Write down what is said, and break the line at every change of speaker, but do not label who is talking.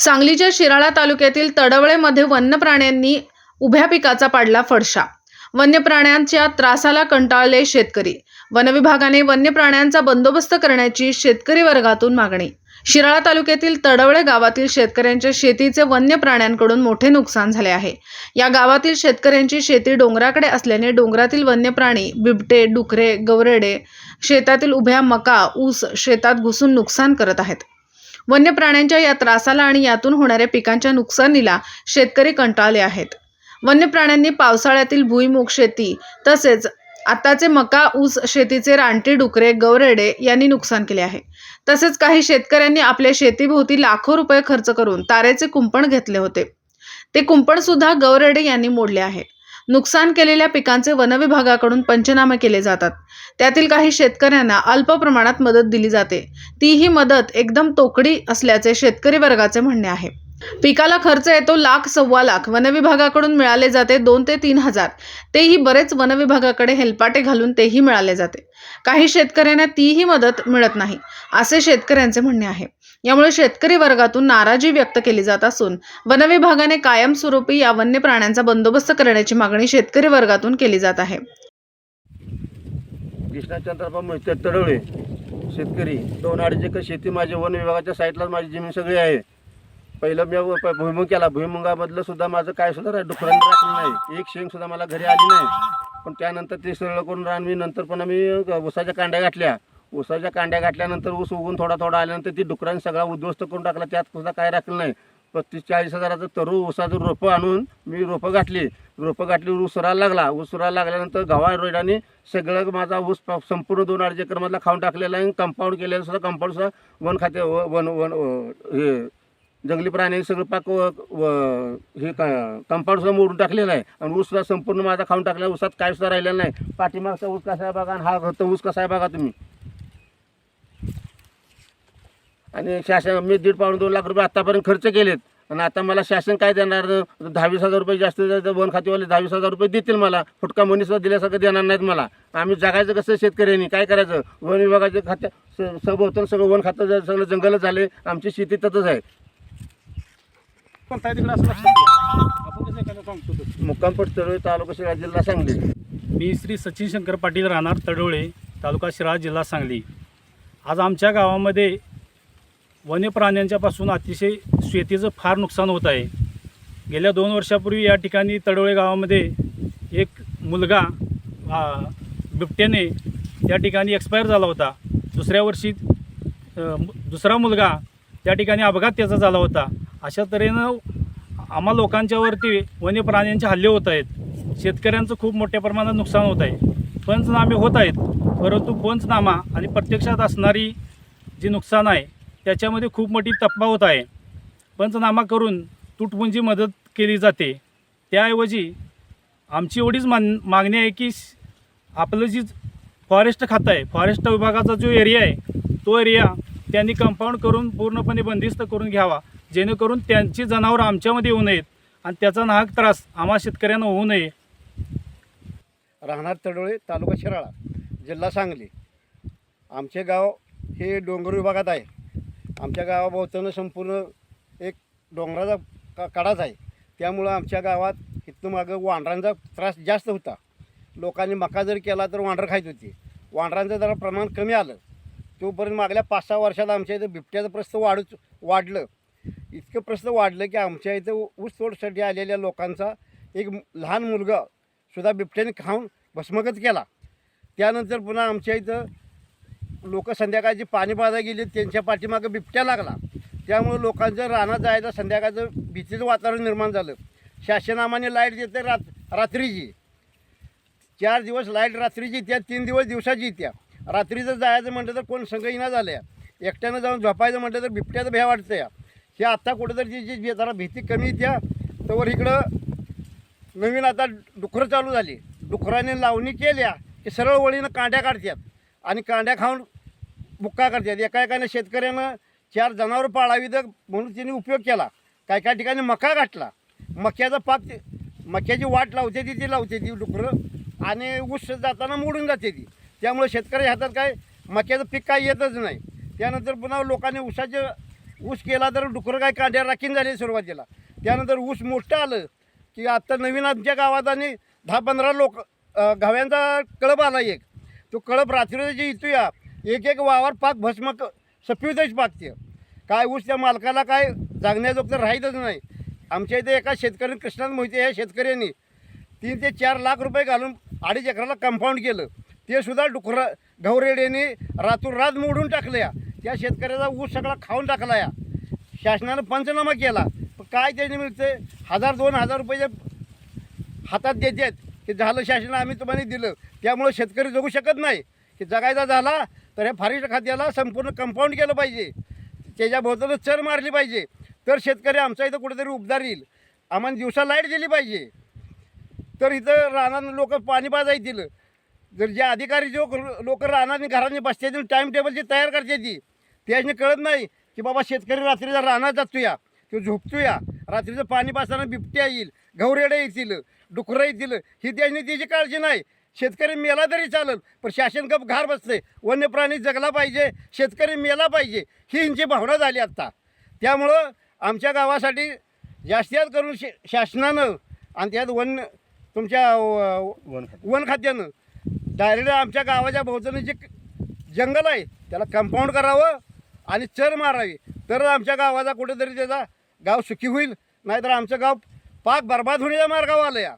सांगलीच्या शिराळा तालुक्यातील तडवळेमध्ये वन्य प्राण्यांनी उभ्या पिकाचा पाडला फडशा. वन्य प्राण्यांच्या त्रासाला कंटाळले शेतकरी. वनविभागाने वन्य प्राण्यांचा बंदोबस्त करण्याची शेतकरी वर्गातून मागणी. शिराळा तालुक्यातील तडवळे गावातील शेतकऱ्यांच्या शेतीचे वन्य प्राण्यांकडून मोठे नुकसान झाले आहे. या गावातील शेतकऱ्यांची शेती डोंगराकडे असल्याने डोंगरातील वन्य प्राणी बिबटे डुकरे गवरेडे शेतातील उभ्या मका ऊस शेतात घुसून नुकसान करत आहेत. वन्य प्राण्यांच्या या त्रासाला आणि यातून होणाऱ्या पिकांच्या नुकसानीला शेतकरी कंटाळले आहेत. वन्य प्राण्यांनी पावसाळ्यातील भुईमुग शेती तसेच आताचे मका ऊस शेतीचे रानटी डुकरे गवरेडे यांनी नुकसान केले आहे. तसेच काही शेतकऱ्यांनी आपल्या शेतीभोवती लाखो रुपये खर्च करून तारेचे कुंपण घेतले होते. ते कुंपण सुद्धा गवरेडे यांनी मोडले आहे. नुकसान केलेल्या पिकांचे वनविभागाकडून पंचनामे केले जातात. त्यातील काही शेतकऱ्यांना अल्प प्रमाणात मदत दिली जाते. तीही मदत एकदम तोकडी असल्याचे शेतकरी वर्गाचे म्हणणे आहे. पिकाला खर्च येतो लाख सव्वा लाख. वनविभागाकडून मिळाले जाते दोन ते तीन हजार. तेही बरेच वनविभागाकडे हेलपाटे घालून तेही मिळाले जाते. काही शेतकऱ्यांना तीही मदत मिळत नाही असे शेतकऱ्यांचे म्हणणे आहे. यामुळे शेतकरी वर्गातून नाराजी व्यक्त केली जात असून वनविभागाने कायमस्वरूपी या वन्य प्राण्यांचा बंदोबस्त करण्याची मागणी शेतकरी वर्गातून केली जात आहे.
कृष्णा मोहिते तडवळे शेतकरी दोन अडीच एकर शेती माझी वन विभागाच्या साईडलाच माझी जमीन सगळी आहे. पहिलं मी व- भुईमुग केला. भुईमुगामधलं सुद्धा माझं काय सुद्धा रा- डुकरांनी राखलं नाही. एक शेंग सुद्धा मला घरी आली नाही. पण त्यानंतर ते सरळ करून रान मी नंतर पण आम्ही उसाच्या कांड्या गाठल्या ऊसाच्या कांड्या गाठल्यानंतर ऊस उगून थोडा थोडा आल्यानंतर ती डुकरांनी सगळा उद्ध्वस्त करून टाकला. त्यात सुद्धा काय राखलं नाही. पस्तीस चाळीस हजाराचं तरू ऊसाचं रोपं आणून मी रोपं गाठली रोपं गाठली ऊस सुरायला लागला. ऊस सुरायला लागल्यानंतर गव्हा रोडाने सगळं माझा ऊस संपूर्ण दोन अडीच एकरमधला खाऊन टाकलेला आहे. कंपाऊंड केलेलं सुद्धा कंपाऊंड सुद्धा वन खाते व- वन वन हे जंगली प्राण्यांनी सगळं पाक व- हे कंपाऊंड सुद्धा मोडून टाकलेलं आहे. आणि ऊस सुद्धा संपूर्ण माझा खाऊन टाकला. ऊसात काय सुद्धा राहिलेलं नाही. पाठीमागचा ऊस कसा आहे बघा आणि हा घरचा ऊस कसा आहे बघा तुम्ही. आणि शासन मी दीड पाऊण दोन लाख रुपये आतापर्यंत खर्च केलेत. आणि आता मला शासन काय देणार? दहावीस हजार रुपये जास्त वन खातेवाले दहावीस हजार रुपये देतील मला. फुटका मनी सुद्धा दिल्यासारखं देणार नाहीत मला. आम्ही जगायचं कसं शेतकऱ्यांनी? काय करायचं? वन विभागाच्या खात्या स- सभोवताल सगळं वन खातं सगळं जंगलच झाले आमची शेती तसंच आहे.
कोणता आहे तिकडे असं लक्षात घ्या. आपण कसं एखादं सांगतो तसं.
मुक्काम तळोळी तालुका शिरा जिल्हा सांगली.
मी श्री सचिन शंकर पाटील राहणार तडोळे तालुका शिराळा जिल्हा सांगली. आज आमच्या गावामध्ये वन्यप्राण्यांच्यापासून अतिशय शेतीचं फार नुकसान होत आहे. गेल्या दोन वर्षापूर्वी या ठिकाणी तडोळे गावामध्ये एक मुलगा बिबट्याने त्या ठिकाणी एक्सपायर झाला होता. दुसऱ्या वर्षी दुसरा मुलगा त्या ठिकाणी अपघात त्याचा झाला होता. अशा तऱ्हेनं आम्हा लोकांच्यावरती वन्य प्राण्यांचे हल्ले होत आहेत. शेतकऱ्यांचं खूप मोठ्या प्रमाणात नुकसान होत आहे. पंचनामे होत आहेत परंतु पंचनामा आणि प्रत्यक्षात असणारी जी नुकसान आहे त्याच्यामध्ये खूप मोठी तफावत आहे. पंचनामा करून तुटपुंजी मदत केली जाते. त्याऐवजी आमची एवढीच मान मागणी आहे की आपलं जी फॉरेस्ट खातं आहे फॉरेस्ट विभागाचा जो एरिया आहे तो एरिया त्यांनी कंपाऊंड करून पूर्णपणे बंदिस्त करून घ्यावा. जेणेकरून त्यांची जनावरं आमच्यामध्ये येऊ नयेत आणि त्याचा नाहक त्रास आम्हा शेतकऱ्यांना होऊ नये.
राहणार तडोळे तालुका शिराळा जिल्हा सांगली. आमचे गाव हे डोंगर विभागात आहे. आमच्या गावाभोवतानं संपूर्ण एक डोंगराचा का कडाच आहे. त्यामुळं आमच्या गावात इथनं मागं वांढरांचा त्रास जास्त होता. लोकांनी मका जर केला तर वांढर खायत होती. वांढरांचं जरा प्रमाण कमी आलं. तोपर्यंत मागल्या पाच सहा वर्षात आमच्या इथं बिबट्याचं प्रस्त वाढूच वाढलं. इतकं प्रस्त वाढलं की आमच्या इथं ऊसतोडसाठी आलेल्या लोकांचा एक लहान मुलगा सुद्धा बिबट्याने खाऊन भस्मगत केला. त्यानंतर पुन्हा आमच्या इथं लोक संध्याकाळची पाणी पाजायला गेली त्यांच्या पाठीमागं बिबट्या लागला. त्यामुळे लोकांचं रानात जायचं संध्याकाळचं भीतीचं वातावरण निर्माण झालं. शासनामाने लाइट देते रात रात्रीची. चार दिवस लाइट रात्रीची येत्या तीन दिवस दिवसाची येत्या. रात्रीचं जायचं म्हटलं तर कोण संघ येणार झाल्या. एकट्यानं जाऊन झोपायचं म्हटलं तर बिबट्याचं भ्या वाटतं या हे आत्ता कुठेतरी जी जी जरा भीती कमी येत्या तर इकडं नवीन आता डुकरं चालू झाली. डुकराने लावणी केल्या की सरळ वळीनं कांड्या काढतात आणि कांड्या खाऊन बुक्का करतात. एका एकाने शेतकऱ्यानं चार जनावरं पाळावी तर म्हणून त्यांनी उपयोग केला. काय काय ठिकाणी मका गाठला. मक्याचा पाक ते मक्याची वाट लावते ती ती लावते ती डुकरं आणि ऊस जाताना मोडून जाते ती. त्यामुळे शेतकऱ्याच्या हातात काय मक्याचं पीक काय येतच नाही. त्यानंतर पुन्हा लोकांनी ऊसाचे ऊस केला तर डुकरं काय कांड्या राखीन झाली सुरुवातीला. त्यानंतर ऊस मोठं आलं की आत्ता नवीन आमच्या गावात आणि दहा पंधरा लोक अ, गव्यांचा कळप आला एक. तो कळप रात्री जे एक एक वावर पाक भस्म क- सफेदच पाकते. काय ऊस त्या मालकाला काय जागण्याजोग तर राहीतच नाही. आमच्या इथे एका शेतकऱ्याने कृष्णात मोहिते या शेतकऱ्यांनी तीन ते चार लाख रुपये घालून अडीच एकराला कंपाऊंड केलं. ते सुद्धा डुकरा गौरेड्याने रातोरात मोडून टाकलं या त्या शेतकऱ्याचा ऊस सगळा खाऊन टाकला या शासनानं पंचनामा केला. पण काय त्याने मिळते हजार दोन हजार रुपये हातात देतात ते झालं शासन आम्ही तुम्हाला दिलं. त्यामुळं शेतकरी जगू शकत नाही. की जगायचा झाला तर ह्या फारीच्या खात्याला संपूर्ण कंपाऊंड केलं पाहिजे. त्याच्या भोवताला चर मारली पाहिजे. तर शेतकरी आमच्या इथं कुठेतरी उपदार येईल आम्हाला दिवसा लाइट दिली पाहिजे. तर इथं रानानं लोक पाणी पाजा दिलं जर जे अधिकारी जो लोक रानाने घराने बसते टाईम टेबल जे तयार करते ती. त्याने कळत नाही की बाबा शेतकरी रात्री जर रानात जातो या किंवा झोपतो या रात्रीचं पाणी पाजताना बिबट्या येईल गौरेडे येतील डुकरं येतील. ही त्याने त्याची काळजी नाही. शेतकरी मेला तरी चालेल पण शासन गप घार बसते वन्य प्राणी जगला पाहिजे शेतकरी मेला पाहिजे ही यांची भावना झाली आत्ता त्यामुळं आमच्या गावासाठी जास्तीत करून शे शासनानं आणि त्यात वन तुमच्या
वन.
वन खात्यानं डायरेक्ट आमच्या गावाच्या भोवतानी जे जंगल आहे त्याला कंपाऊंड करावं आणि चर मारावी. तर आमच्या गावाचा कुठेतरी त्याचा गाव सुखी होईल नाहीतर आमचं गाव पाक बर्बाद होण्याच्या मार्गावर आलं या.